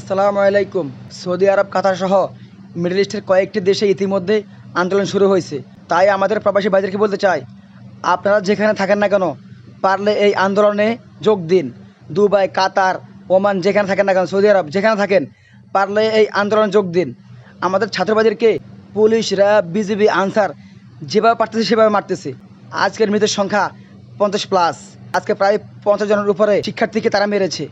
আসসালামু আলাইকুম। সৌদি আরব, কাতার সহ মিডল ইস্টের কয়েকটি দেশে ইতিমধ্যে আন্দোলন শুরু হয়েছে। তাই আমাদের প্রবাসী ভাইদেরকে বলতে চাই, আপনারা যেখানে থাকেন না কেন, পারলে এই আন্দোলনে যোগ দিন। দুবাই, কাতার, ওমান যেখানে থাকেন না কেন, সৌদি আরব যেখানে থাকেন, পারলে এই আন্দোলনে যোগ দিন। আমাদের ছাত্রবাদীদেরকে পুলিশরা, বিজিবি, আনসার যেভাবে পারতেছে সেভাবে মারতেছে। আজকের মৃতের সংখ্যা পঞ্চাশ প্লাস। আজকে প্রায় পঞ্চাশ জনের উপরে শিক্ষার্থীকে তারা মেরেছে।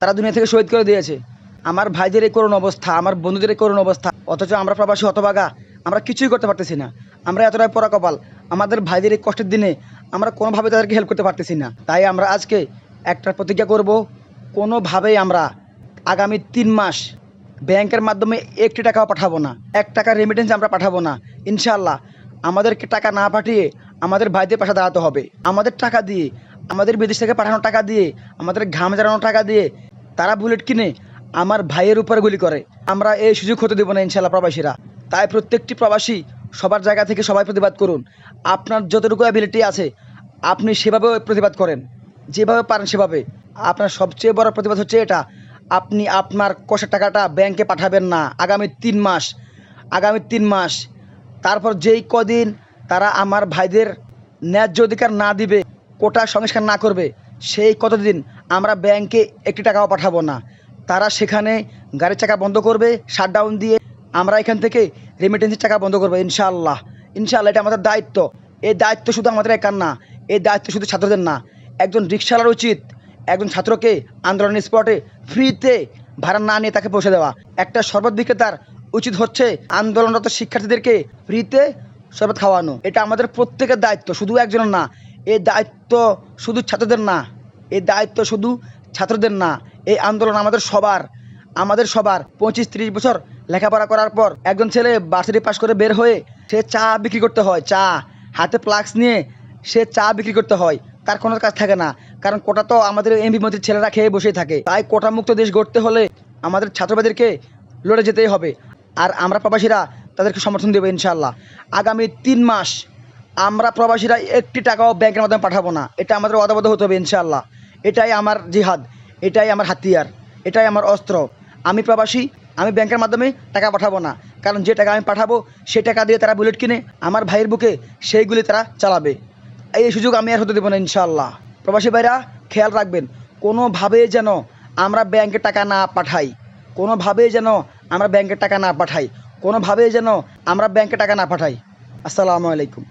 তারা দুনিয়া থেকে শহীদ করে দিয়েছে। আমার ভাইদের এই করুণ অবস্থা, আমার বন্ধুদের এই করুণ অবস্থা, অথচ আমরা প্রবাসী হতবাগা আমরা কিছুই করতে পারতেছি না। আমরা এতটাই পরা কপাল আমাদের ভাইদের এই কষ্টের দিনে আমরা কোনোভাবে তাদেরকে হেল্প করতে পারতেছি না। তাই আমরা আজকে একটা প্রতিজ্ঞা করব, কোনোভাবেই আমরা আগামী তিন মাস ব্যাংকের মাধ্যমে একটি টাকাও পাঠাবো না, এক টাকা রেমিটেন্স আমরা পাঠাবো না। ইনশাল্লাহ আমাদেরকে টাকা না পাঠিয়ে আমাদের ভাইদের পাশে দাঁড়াতে হবে। আমাদের টাকা দিয়ে, আমাদের বিদেশ থেকে পাঠানো টাকা দিয়ে, আমাদের ঘাম জানানো টাকা দিয়ে তারা বুলেট কিনে আমার ভাইয়ের উপর গুলি করে। আমরা এই সুযোগ হতে দেবো না ইনশাল্লাহ প্রবাসীরা। তাই প্রত্যেকটি প্রবাসী সবার জায়গা থেকে সবাই প্রতিবাদ করুন। আপনার যতটুকু অ্যাবিলিটি আছে, আপনি সেভাবে প্রতিবাদ করেন। যেভাবে পারেন সেভাবে। আপনার সবচেয়ে বড় প্রতিবাদ হচ্ছে এটা, আপনি আপনার কষের টাকাটা ব্যাংকে পাঠাবেন না। আগামী তিন মাস, আগামী তিন মাস। তারপর যেই কদিন তারা আমার ভাইদের ন্যায্য অধিকার না দিবে, কোটা সংস্কার না করবে, সেই কতদিন আমরা ব্যাংকে একটি টাকাও পাঠাবো না। তারা সেখানে গাড়ির চাকা বন্ধ করবে শাটডাউন দিয়ে আমরা এখান থেকে রেমিটেন্সের টাকা বন্ধ করব, ইনশাআল্লাহ। ইনশাআল্লাহ এটা আমাদের দায়িত্ব। এই দায়িত্ব শুধু আমাদের একার না, এই দায়িত্ব শুধু ছাত্রদের না। একজন রিক্সাওয়ালার উচিত একজন ছাত্রকে আন্দোলনের স্পটে ফ্রিতে ভাড়া না নিয়ে তাকে পৌঁছে দেওয়া। একটা শরবত বিক্রেতার উচিত হচ্ছে আন্দোলনরত শিক্ষার্থীদেরকে ফ্রিতে শরবত খাওয়ানো। এটা আমাদের প্রত্যেকের দায়িত্ব, শুধু একজনের না। এই দায়িত্ব শুধু ছাত্রদের না। এই দায়িত্ব শুধু ছাত্রদের না। এই আন্দোলন আমাদের সবার আমাদের সবার। পঁচিশ ত্রিশ বছর লেখাপড়া করার পর একজন ছেলে ভার্সিটি পাস করে বের হয়ে সে চা বিক্রি করতে হয়, চা। হাতে প্লাক্স নিয়ে সে চা বিক্রি করতে হয়। তার কোনো কাজ থাকে না, কারণ কোটা তো আমাদের এমপি মন্ত্রীর ছেলেরা খেয়ে বসেই থাকে। তাই কোটা মুক্ত দেশ গড়তে হলে আমাদের ছাত্রবাদীদেরকে লড়ে যেতেই হবে। আর আমরা প্রবাসীরা তাদেরকে সমর্থন দেবো ইনশাল্লাহ আগামী তিন মাস আমরা প্রবাসীরা একটি টাকাও ব্যাংকের মাধ্যমে পাঠাবো না। এটা আমাদের অদাবদ্ধ হতে হবে ইনশাল্লাহ এটাই আমার জিহাদ। এটাই আমার হাতিয়ার, এটাই আমার অস্ত্র। আমি প্রবাসী, আমি ব্যাংকের মাধ্যমে টাকা পাঠাবো না। কারণ যে টাকা আমি পাঠাবো, সেই টাকা দিয়ে তারা বুলেট কিনে আমার ভাইয়ের বুকে সেইগুলি তারা চালাবে। এই সুযোগ আমি আর হতে দেবো না ইনশাল্লাহ প্রবাসী ভাইরা, খেয়াল রাখবেন, কোনোভাবে যেন আমরা ব্যাংকে টাকা না পাঠাই কোনোভাবেই যেন আমরা ব্যাংকে টাকা না পাঠাই কোনোভাবেই যেন আমরা ব্যাংকে টাকা না পাঠাই। আসসালামু আলাইকুম।